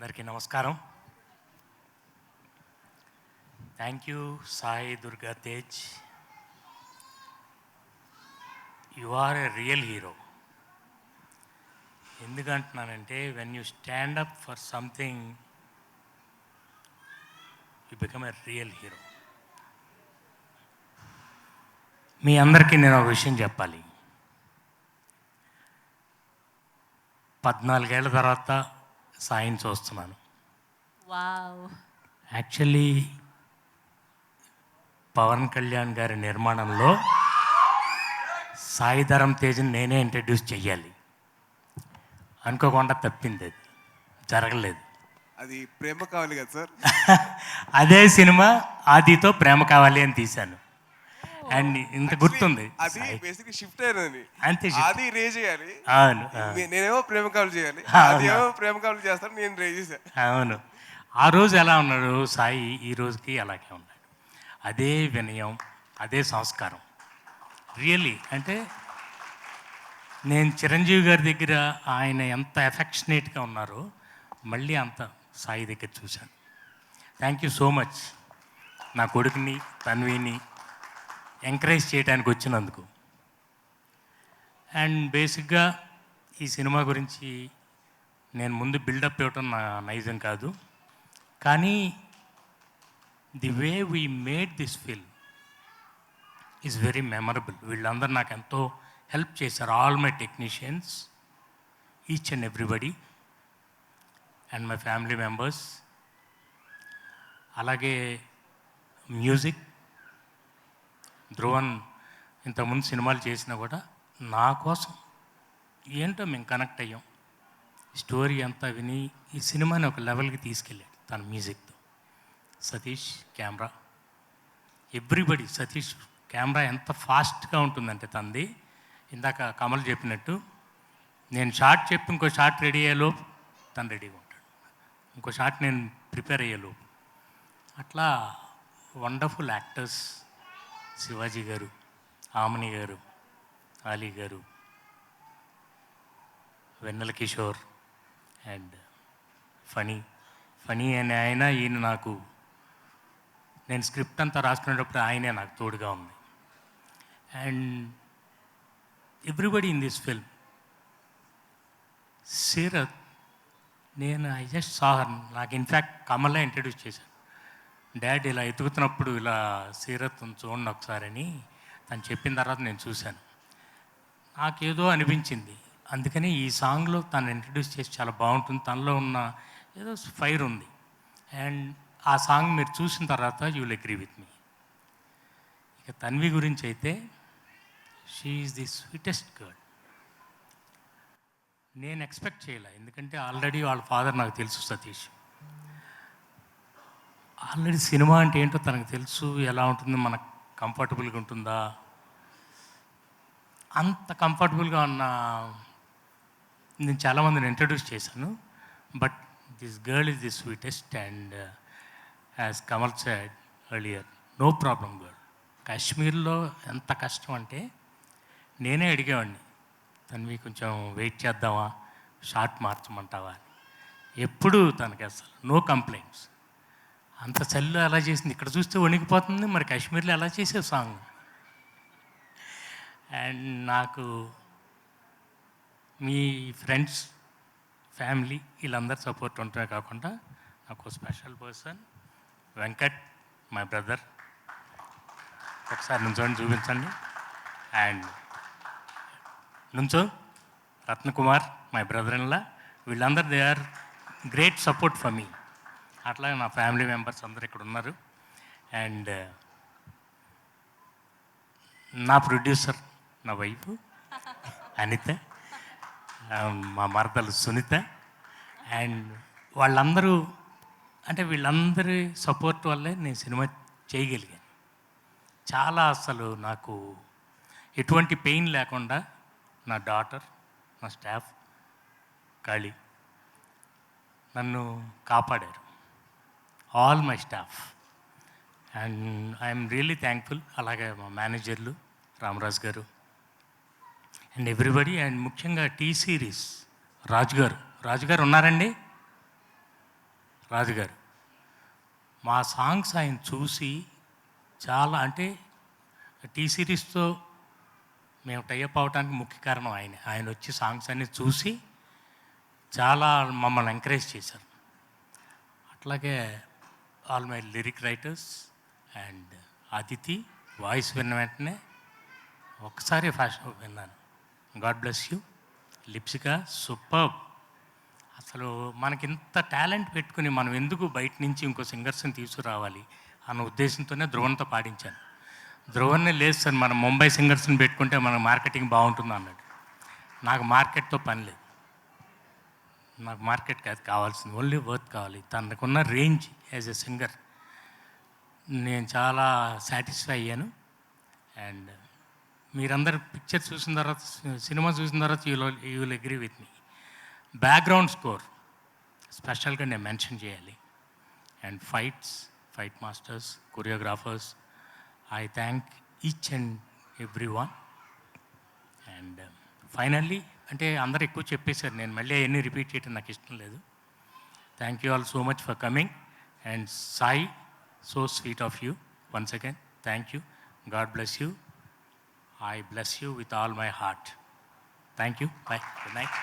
అందరికీ నమస్కారం. Thank you Sai Durga Tej. You are a real hero ఎందుకంటున్నానంటే when you stand up for something you become a real hero మీ అందరికీ నేను ఒక విషయం చెప్పాలి. పద్నాలుగేళ్ళ తర్వాత సాయం చూస్తున్నాను. వావ్ యాక్చువల్లీ పవన్ కళ్యాణ్ గారి నిర్మాణంలో సాయిధరం తేజ్ని నేనే ఇంట్రడ్యూస్ చెయ్యాలి. అనుకోకుండా తప్పింది అది. జరగలేదు. అది ప్రేమ కావాలి కదా సార్? అదే సినిమా ఆదితో ప్రేమ కావాలి అని తీశాను. అండ్ ఇంత గుర్తుంది. అది బేసిక్ షిఫ్ట్ అయినది. అంతే. అది రే చేయాలి. అవును నేనేమో ప్రేమ కావాలి చేయాలి. అవునా? అది ఏమో ప్రేమ కావాలి చేస్తాను నేను రే చేశా. అవును. ఆ రోజు ఎలా ఉన్నాడు సాయి? ఈ రోజుకి అలాగే ఉన్నాడు. అదే వినయం అదే సంస్కారం. రియల్లీ అంటే నేను చిరంజీవి గారి దగ్గర ఆయన ఎంత ఎఫెక్షనేట్గా ఉన్నారో మళ్ళీ అంత సాయి దగ్గర చూశాను. థ్యాంక్ యూ సో మచ్ నా కొడుకుని తన్విని ఎంకరేజ్ చేయడానికి వచ్చినందుకు. అండ్ బేసిక్గా ఈ సినిమా గురించి నేను ముందు బిల్డప్ ఇవ్వటం నా నైజం కాదు. కానీ the way we made this film is very memorable. వీళ్ళందరూ నాకు ఎంతో హెల్ప్ చేశారు. All my technicians each and everybody and my family members. అలాగే మ్యూజిక్ ధ్రువన్ ఇంతకుముందు సినిమాలు చేసినా కూడా నా కోసం ఏంటో మేము కనెక్ట్ అయ్యాం. స్టోరీ అంతా విని ఈ సినిమాని ఒక లెవెల్కి తీసుకెళ్ళాడు తన మ్యూజిక్తో Satish camera everybody Satish camera ఎంత ఫాస్ట్గా ఉంటుందంటే తంది ఇందాక కమల్ చెప్పినట్టు నేను షార్ట్ చెప్పి ఇంకో షార్ట్ రెడీ అయ్యేలోపు తను రెడీగా ఉంటాడు. ఇంకో షార్ట్ నేను ప్రిపేర్ అయ్యేలోపు అట్లా వండర్ఫుల్ యాక్టర్స్ శివాజీ గారు ఆమని గారు అలీ గారు వెన్నెల కిషోర్ అండ్ ఫనీ ఫనీ అనే ఆయన ఈయన నాకు నేను స్క్రిప్ట్ అంతా రాసుకునేటప్పుడు ఆయనే నాకు తోడుగా ఉంది. And everybody in this film Seerat నేను ఐ జస్ట్ సాహర్ నాకు ఇన్ఫ్యాక్ట్ కమల్లా ఇంట్రడ్యూస్ చేశాను. డాడ్ ఇలా ఎతుకుతున్నప్పుడు ఇలా సీరత్ చూడండి ఒకసారి అని తను చెప్పిన తర్వాత నేను చూశాను. నాకేదో అనిపించింది. అందుకని ఈ సాంగ్లో తను ఇంట్రడ్యూస్ చేసి చాలా బాగుంటుంది. తనలో ఉన్న ఏదో ఫైర్ ఉంది. అండ్ ఆ సాంగ్ మీరు చూసిన తర్వాత you will agree with me ఇక తన్వి గురించి అయితే she is the sweetest girl నేను ఎక్స్పెక్ట్ చేయలే. ఎందుకంటే ఆల్రెడీ వాళ్ళ ఫాదర్ నాకు తెలుసు సతీష్. ఆల్రెడీ సినిమా అంటే ఏంటో తనకు తెలుసు ఎలా ఉంటుంది మనకు కంఫర్టబుల్గా ఉంటుందా? అంత కంఫర్టబుల్గా ఉన్న నేను చాలామందిని ఇంట్రడ్యూస్ చేశాను. But this girl is the sweetest and as Kamal side earlier no problem girl కాశ్మీర్లో ఎంత కష్టం అంటే నేనే అడిగేవాడిని తనవి కొంచెం వెయిట్ చేద్దామా? షార్ట్ మార్చమంటావా? అని. ఎప్పుడు తనకి అసలు నో కంప్లైంట్స్ అంత చల్లు అలా చేసింది. ఇక్కడ చూస్తే వణికిపోతుంది. మరి కాశ్మీర్లో ఎలా చేసే సాంగ్? అండ్ నాకు మీ ఫ్రెండ్స్ ఫ్యామిలీ వీళ్ళందరూ సపోర్ట్ ఉంటమే కాకుండా నాకు special person Venkat my brother. ఒకసారి నుంచోండి చూపించండి. అండ్ నుంచో Ratnakumar my brother in law వీళ్ళందరూ they are great support for me. అట్లాగే నా ఫ్యామిలీ మెంబర్స్ అందరు ఇక్కడ ఉన్నారు. అండ్ నా ప్రొడ్యూసర్ నా వైఫ్ అనిత మా మరదలు సునీత అండ్ వాళ్ళందరూ అంటే వీళ్ళందరి సపోర్ట్ వల్లే నేను సినిమా చేయగలిగాను. చాలా అసలు నాకు ఎటువంటి పెయిన్ లేకుండా నా డాటర్ నా స్టాఫ్ కళి నన్ను కాపాడారు. All my staff and I'm really thankful అలాగే మా మేనేజర్లు Ramaraj garu. And everybody and ముఖ్యంగా టీ సిరీస్ రాజు గారు. రాజు గారు ఉన్నారండి? రాజుగారు మా సాంగ్స్ ఆయన చూసి చాలా అంటే టీ సిరీస్తో మేము టైఅప్ అవడానికి ముఖ్య కారణం ఆయన. ఆయన వచ్చి సాంగ్స్ అన్ని చూసి చాలా మమ్మల్ని ఎంకరేజ్ చేశారు. అట్లాగే all my lyric writers and Aditi voice విన్న వెంటనే ఒక్కసారి ఫ్యాషన్ విన్నాను. God bless you. Lipsika super. అసలు మనకి ఇంత టాలెంట్ పెట్టుకుని మనం ఎందుకు బయట నుంచి ఇంకో సింగర్స్ని తీసుకురావాలి అన్న ఉద్దేశంతోనే ధ్రువంతో పాడించాను. ధ్రువన్నే లేదు సార్ మనం ముంబై సింగర్స్ని పెట్టుకుంటే మన మార్కెటింగ్ బాగుంటుంది అన్నాడు నాకు మార్కెట్తో పని లేదు. నాకు మార్కెట్ కాదు కావాల్సింది ఓన్లీ వర్త్ కావాలి. తనకున్న రేంజ్ యాజ్ ఎ సింగర్ నేను చాలా సాటిస్ఫై అయ్యాను. అండ్ మీరందరు పిక్చర్ చూసిన తర్వాత సినిమా చూసిన తర్వాత you you will agree with me background score స్పెషల్గా నేను మెన్షన్ చేయాలి. And fights fight masters choreographers I thank each and every one and finally అంటే అందరు ఎక్కువ చెప్పేశారు. నేను మళ్ళీ అవన్నీ రిపీట్ చేయడం నాకు ఇష్టం లేదు. Thank you all so much for coming and Sai so sweet of you once again thank you God bless you I bless you with all my heart thank you bye good night